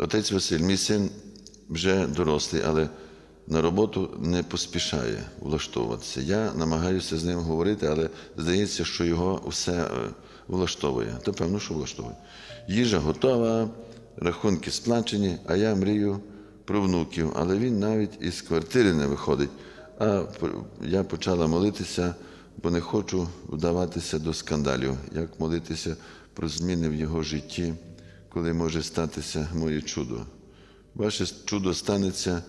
Отець Василь, мій син вже дорослий, але на роботу не поспішає влаштовуватися. Я намагаюся з ним говорити, але здається, що його все е, влаштовує. То певно, що влаштовує. Їжа готова, рахунки сплачені, а я мрію про внуків, але він навіть із квартири не виходить. А я почала молитися, бо не хочу вдаватися до скандалів. Як молитися про зміни в його житті, коли може статися моє чудо? Ваше чудо станеться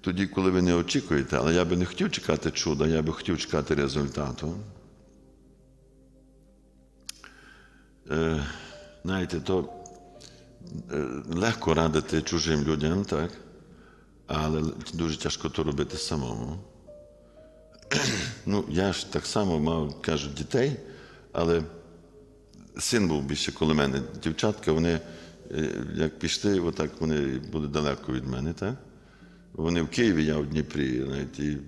тоді, коли ви не очікуєте, але я би не хотів чекати чуда, я би хотів чекати результату. Е, знаєте, то е, легко радити чужим людям, так? Але дуже тяжко то робити самому. Ну, я ж так само мав, кажуть, дітей, але син був більше коло мене. Дівчатка, вони е, як пішли, отак вони були далеко від мене, так? Вони в Києві, я в Дніпрі, навіть і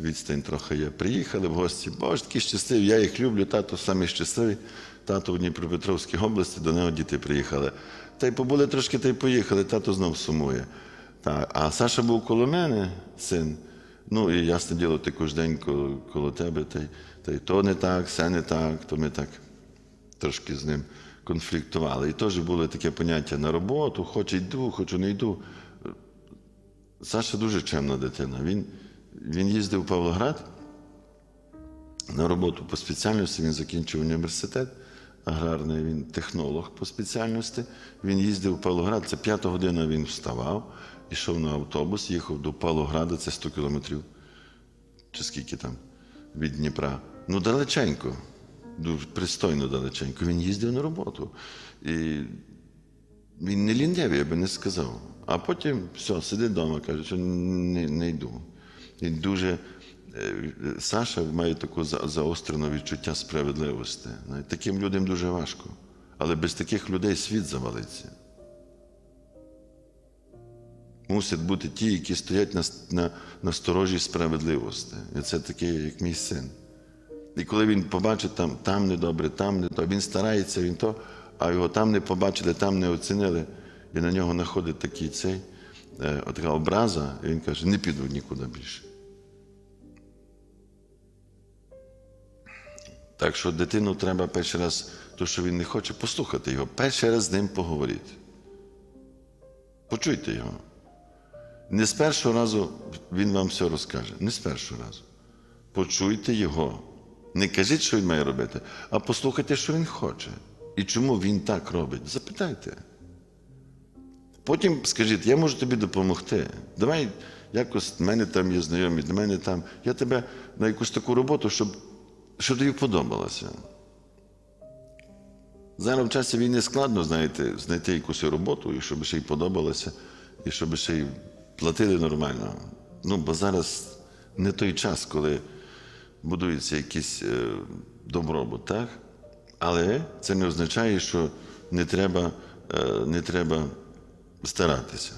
відстань трохи є. Приїхали в гості, боже, такі щасливі, я їх люблю, тато самий щасливий. Тато в Дніпропетровській області, до нього діти приїхали. Та й побули трошки, та й поїхали, тато знов сумує. Та, а Саша був коло мене, син. Ну і ясне діло, ти кожен день коло, коло тебе, та й, та й то не так, все не так, то ми так трошки з ним конфліктували. І теж було таке поняття на роботу, хоч йду, хочу не йду. Саша дуже чемна дитина. Він, він їздив в Павлоград на роботу по спеціальності, він закінчив університет аграрний, він технолог по спеціальності. Він їздив в Павлоград, це п'ята година він вставав, йшов на автобус, їхав до Павлограда, це 100 кілометрів, чи скільки там, від Дніпра. Ну, далеченько, дуже пристойно далеченько. Він їздив на роботу. І він не лінявий, я би не сказав. А потім все, сидить вдома, каже, що не, не йду. Він дуже. е, Саша має таку за- заострене відчуття справедливості. Таким людям дуже важко. Але без таких людей світ завалиться. Мусять бути ті, які стоять на, на, на сторожі справедливості. І це такий, як мій син. І коли він побачить там, там недобре, там не то, він старається, він то, а його там не побачили, там не оцінили, і на нього находить такий цей, е, така образа, і він каже, не піду нікуди більше. Так що дитину треба перший раз, то, що він не хоче, послухати його, перший раз з ним поговорити. Почуйте його. Не з першого разу він вам все розкаже, не з першого разу. Почуйте його. Не кажіть, що він має робити, а послухайте, що він хоче. І чому він так робить. Запитайте. Потім скажіть, я можу тобі допомогти. Давай якось в мене там є знайомі, для мене там. Я тебе на якусь таку роботу, щоб, щоб тобі подобалося. Зараз в часі війни складно, знаєте, знайти якусь роботу, і щоб ще й подобалося, і щоб ще й платили нормально. Ну, бо зараз не той час, коли будується якийсь е, добробут, так? Але це не означає, що не треба, е, не треба старатися.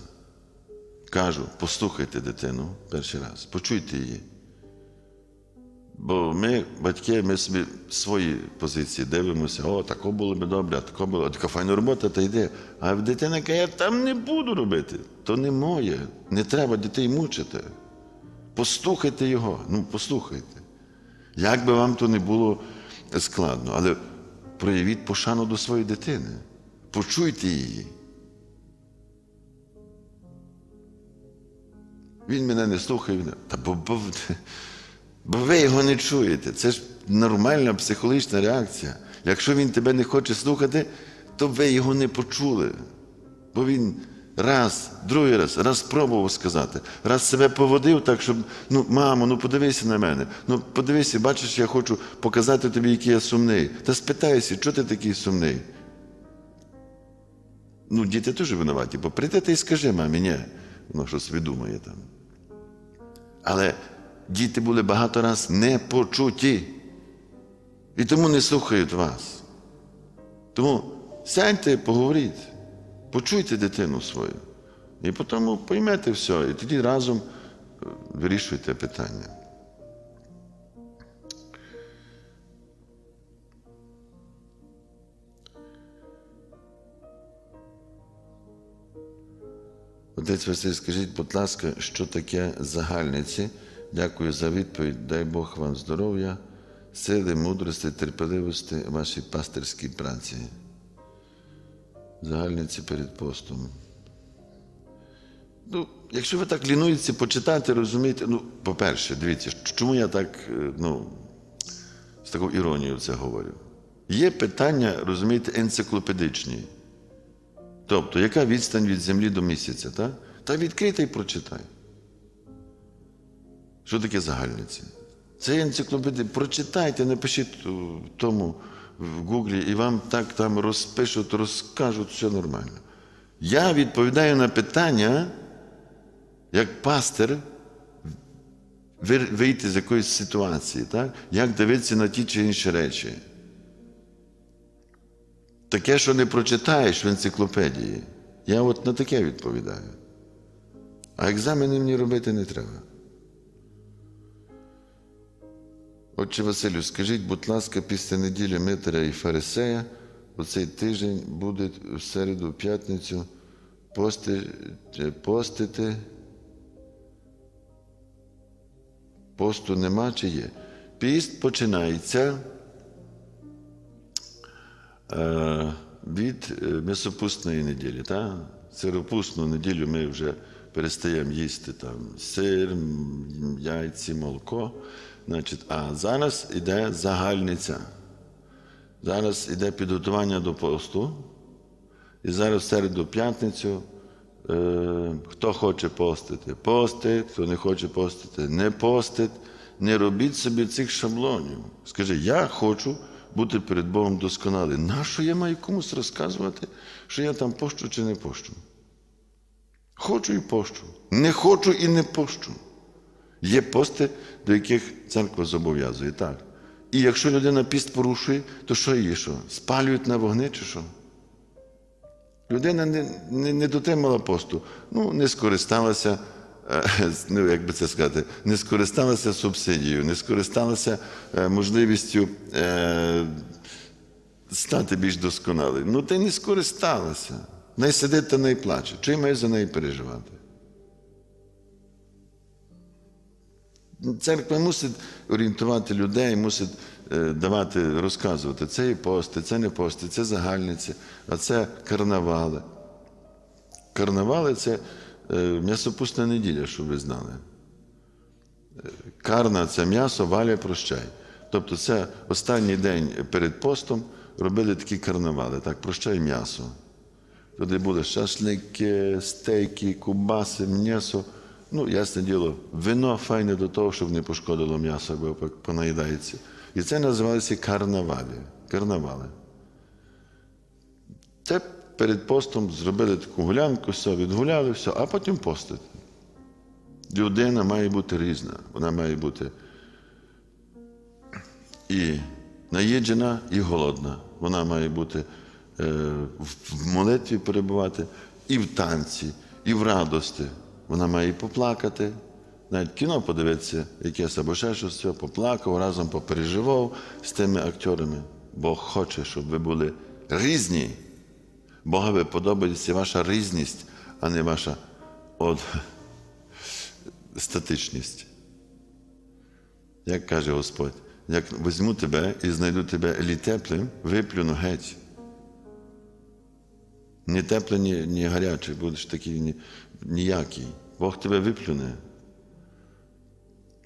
Кажу, послухайте дитину перший раз, почуйте її. Бо ми, батьки, ми собі свої позиції дивимося, о, тако було би добре, а тако було, така файна робота, та йде. А дитина каже, я там не буду робити. То не моє. Не треба дітей мучити. Послухайте його, ну послухайте. Як би вам то не було складно, але проявіть пошану до своєї дитини. Почуйте її. Він мене не слухає. Він... Та бо, бо, бо ви його не чуєте. Це ж нормальна психологічна реакція. Якщо він тебе не хоче слухати, то ви його не почули. Бо він раз, другий раз, раз спробував сказати, раз себе поводив так, щоб ну, мамо, ну подивися на мене. Ну подивися, бачиш, я хочу показати тобі, який я сумний. Та спитайся, чого ти такий сумний? Ну, діти теж винуваті, бо прийди ти і скажи мамі, ні, воно щось видумає там. Але діти були багато раз не почуті. І тому не слухають вас. Тому сядьте, поговоріть, почуйте дитину свою. І потім поймете все, і тоді разом е, вирішуйте питання. Отець Василь, скажіть, будь ласка, що таке загальниці? Дякую за відповідь. Дай Бог вам здоров'я, сили, мудрості, терпеливості вашій пастирській праці. Загальниці перед постом. Ну, якщо ви так лінуєтеся почитати, розумієте, ну, по-перше, дивіться, чому я так, е, ну, з такою іронією це говорю. Є питання, розумієте, енциклопедичні. Тобто, яка відстань від землі до місяця, так? Та відкрийте і прочитай. Що таке загальниці? Це енциклопедія. Прочитайте, напишіть у тому в Гуглі, і вам так там розпишуть, розкажуть, все нормально. Я відповідаю на питання, як пастир, вийти з якоїсь ситуації, так? як дивитися на ті чи інші речі. Таке, що не прочитаєш в енциклопедії. Я от на таке відповідаю. А екзамени мені робити не треба. Отче Василю, скажіть, будь ласка, після неділі Митаря і Фарисея у цей тиждень буде в середу, в п'ятницю пости, постити. Посту нема чи є? Піст починається е, від е, неділі. Та? Сиропустну неділю ми вже перестаємо їсти там сир, яйці, молоко. Значить, а зараз іде загальниця. Зараз іде підготування до посту. І зараз в середу п'ятницю. Е, хто хоче постити, постить, хто не хоче постити, не постить. Не робіть собі цих шаблонів. Скажи, я хочу бути перед Богом досконалий. Нащо я маю комусь розказувати, що я там пощу чи не пощу? Хочу і пощу. Не хочу і не пощу. Є пости, до яких церква зобов'язує, так. І якщо людина піст порушує, то що її що? Спалюють на вогни чи що? Людина не, не, не дотримала посту, ну, не скористалася, е, ну, як би це сказати, не скористалася субсидією, не скористалася е, можливістю е, стати більш досконалою. Ну, ти не скористалася. Не сидить та не плаче. Чи має за неї переживати? Церква мусить орієнтувати людей, мусить е, давати, розказувати, це і пости, це не пости, це загальниці, а це карнавали. Карнавали це е, м'ясопусна неділя, щоб ви знали. Е, Карна це м'ясо, валя прощай. Тобто це останній день перед постом робили такі карнавали, так, прощай м'ясо. Туди були шашлики, стейки, кубаси, м'ясо. Ну, ясне діло, вино файне до того, щоб не пошкодило м'ясо, бо понаїдається. І це називалося карнавалі. Карнавали. Це перед постом зробили таку гулянку, все, відгуляли, все, а потім постити. Людина має бути різна. Вона має бути і наїджена, і голодна. Вона має бути в молитві перебувати, і в танці, і в радості. Вона має і поплакати. Навіть кіно подивитися, якесь або ще щось, поплакав, разом попереживав з тими акторами. Бог хоче, щоб ви були різні. Богові подобається ваша різність, а не ваша от, статичність. Як каже Господь, як візьму тебе і знайду тебе лі теплим, виплюну геть. Ні теплий, ні, ні гарячий, будеш такий ні, ніякий. Бог тебе виплюне,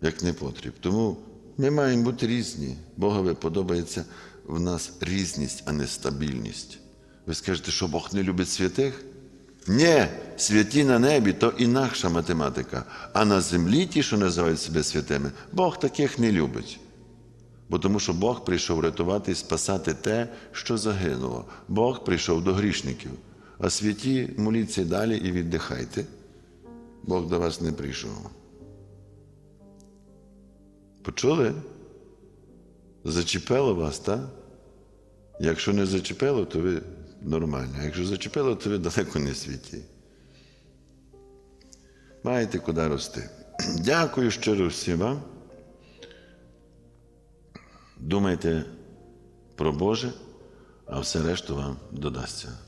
як не потріб. Тому ми маємо бути різні. Богові подобається в нас різність, а не стабільність. Ви скажете, що Бог не любить святих? Ні, святі на небі то інакша математика. А на землі ті, що називають себе святими, Бог таких не любить. Бо тому що Бог прийшов рятувати і спасати те, що загинуло. Бог прийшов до грішників. А святі моліться далі і віддихайте. Бог до вас не прийшов. Почули? Зачепило вас, так? Якщо не зачепило, то ви нормальні. А якщо зачепило, то ви далеко не святі. Маєте куди рости. Дякую щиро всім вам. Думайте про Боже, а все решту вам додасться.